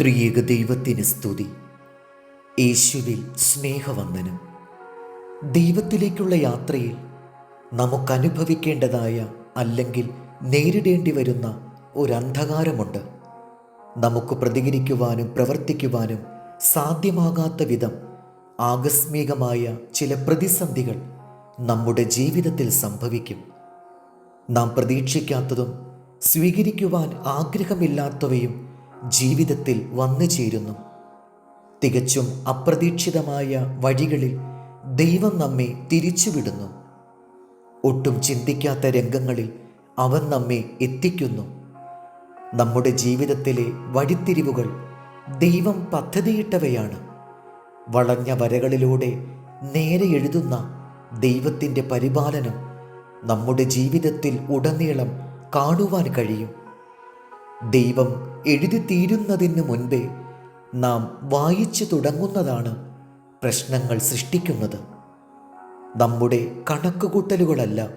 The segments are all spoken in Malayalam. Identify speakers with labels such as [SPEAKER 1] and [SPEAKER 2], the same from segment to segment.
[SPEAKER 1] ത്രിയേക ദൈവത്തിന് സ്തുതി. യേശുവിൽ സ്നേഹവന്ദനം. ദൈവത്തിലേക്കുള്ള യാത്രയിൽ നമുക്കനുഭവിക്കേണ്ടതായ അല്ലെങ്കിൽ നേരിടേണ്ടി വരുന്ന ഒരു അന്ധകാരമുണ്ട് നമുക്ക് പ്രതികരിക്കുവാനും പ്രവർത്തിക്കുവാനും സാധ്യമാകാത്ത വിധം ആകസ്മികമായ ചില പ്രതിസന്ധികൾ നമ്മുടെ ജീവിതത്തിൽ സംഭവിക്കും. നാം പ്രതീക്ഷിക്കാത്തതും സ്വീകരിക്കുവാൻ ആഗ്രഹമില്ലാത്തവയും ജീവിതത്തിൽ വന്നു ചേരുന്നു. തികച്ചും അപ്രതീക്ഷിതമായ വഴികളിൽ ദൈവം നമ്മെ തിരിച്ചുവിടുന്നു. ഒട്ടും ചിന്തിക്കാത്ത രംഗങ്ങളിൽ അവൻ നമ്മെ എത്തിക്കുന്നു. നമ്മുടെ ജീവിതത്തിലെ വഴിത്തിരിവുകൾ ദൈവം പദ്ധതിയിട്ടവയാണ്. വളഞ്ഞ വരകളിലൂടെ നേരെ എഴുതുന്ന ദൈവത്തിന്റെ പരിപാലനം നമ്മുടെ ജീവിതത്തിൽ ഉടനീളം കാണുവാൻ കഴിയും. ദൈവം എഴുതി തീരുന്നതിന് മുൻപേ നാം വായിച്ചു തുടങ്ങുന്നതാണ് പ്രശ്നങ്ങൾ സൃഷ്ടിക്കുന്നത്. നമ്മുടെ കണക്കുകൂട്ടലുകളല്ല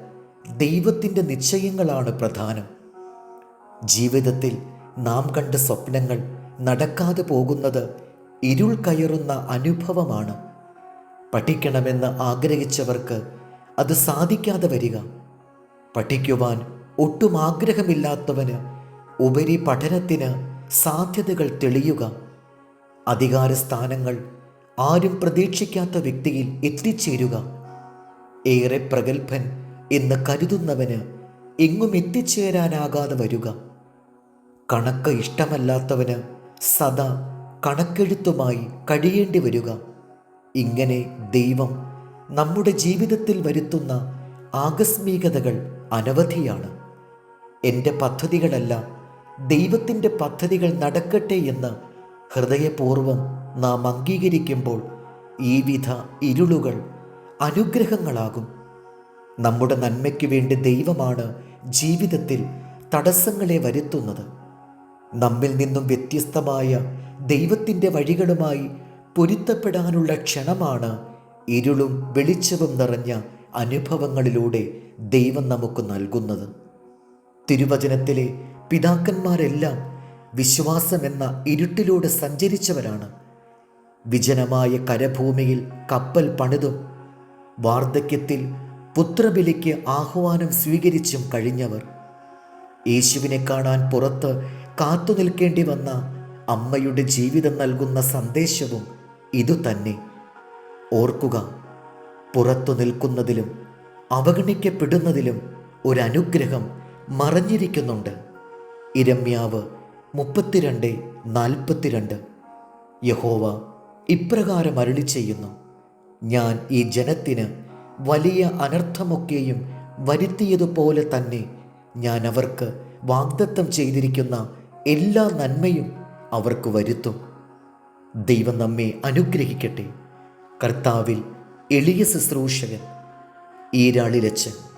[SPEAKER 1] ദൈവത്തിന്റെ നിശ്ചയങ്ങളാണ് പ്രധാനം. ജീവിതത്തിൽ നാം കണ്ട സ്വപ്നങ്ങൾ നടക്കാതെ പോകുന്നത് ഇരുൾ കയറുന്ന അനുഭവമാണ്. പഠിക്കണമെന്ന് ആഗ്രഹിച്ചവർക്ക് അത് സാധിക്കാതെ വരിക. പഠിക്കുവാൻ ഒട്ടും ആഗ്രഹമില്ലാത്തവന് ഉപരി പഠനത്തിന് സാധ്യതകൾ തെളിയുക. അധികാരസ്ഥാനങ്ങൾ ആരും പ്രതീക്ഷിക്കാത്ത വ്യക്തിയിൽ എത്തിച്ചേരുക. ഏറെ പ്രഗത്ഭൻ എന്ന് കരുതുന്നവന് എങ്ങും എത്തിച്ചേരാനാകാതെ വരിക. കണക്ക് ഇഷ്ടമല്ലാത്തവന് സദാ കണക്കെഴുത്തുമായി കഴിയേണ്ടി വരിക. ഇങ്ങനെ ദൈവം നമ്മുടെ ജീവിതത്തിൽ വരുത്തുന്ന ആകസ്മികതകൾ അനവധിയാണ്. എന്റെ പദ്ധതികളല്ല ദൈവത്തിന്റെ പദ്ധതികൾ നടക്കട്ടെ എന്ന് ഹൃദയപൂർവം നാം അംഗീകരിക്കുമ്പോൾ ഈ വിധ ഇരുളുകൾ അനുഗ്രഹങ്ങളാകും. നമ്മുടെ നന്മയ്ക്ക് വേണ്ടി ദൈവമാണ് ജീവിതത്തിൽ തടസ്സങ്ങളെ വരുത്തുന്നത്. നമ്മിൽ നിന്നും വ്യത്യസ്തമായ ദൈവത്തിന്റെ വഴികളുമായി പൊരുത്തപ്പെടാനുള്ള ക്ഷണമാണ് ഇരുളും വെളിച്ചവും നിറഞ്ഞ അനുഭവങ്ങളിലൂടെ ദൈവം നമുക്ക് നൽകുന്നത്. തിരുവചനത്തിലെ പിതാക്കന്മാരെല്ലാം വിശ്വാസം എന്ന ഇരുട്ടിലൂടെ സഞ്ചരിച്ചവരാണ്. വിജനമായ കരഭൂമിയിൽ കപ്പൽ പണിതും വാർദ്ധക്യത്തിൽ പുത്രബലിക്ക് ആഹ്വാനം സ്വീകരിച്ചും കഴിഞ്ഞവർ. യേശുവിനെ കാണാൻ പുറത്ത് കാത്തു നിൽക്കേണ്ടി വന്ന അമ്മയുടെ ജീവിതം നൽകുന്ന സന്ദേശവും ഇതുതന്നെ ഓർക്കുക പുറത്തു നിൽക്കുന്നതിലും അവഗണിക്കപ്പെടുന്നതിലും ഒരനുഗ്രഹം മറഞ്ഞിരിക്കുന്നുണ്ട്. ഇരമ്യാവ് മുപ്പത്തിരണ്ട് നാൽപ്പത്തിരണ്ട്. യഹോവ ഇപ്രകാരം അരുളി ചെയ്യുന്നു ഞാൻ ഈ ജനത്തിന് വലിയ അനർത്ഥമൊക്കെയും വരുത്തിയതുപോലെ തന്നെ ഞാൻ അവർക്ക് വാഗ്ദത്തം ചെയ്തിരിക്കുന്ന എല്ലാ നന്മയും അവർക്ക് വരുത്തും. ദൈവം നമ്മെ അനുഗ്രഹിക്കട്ടെ. കർത്താവിൽ എളിയ ശുശ്രൂഷകൻ ഈരാളിലച്ചൻ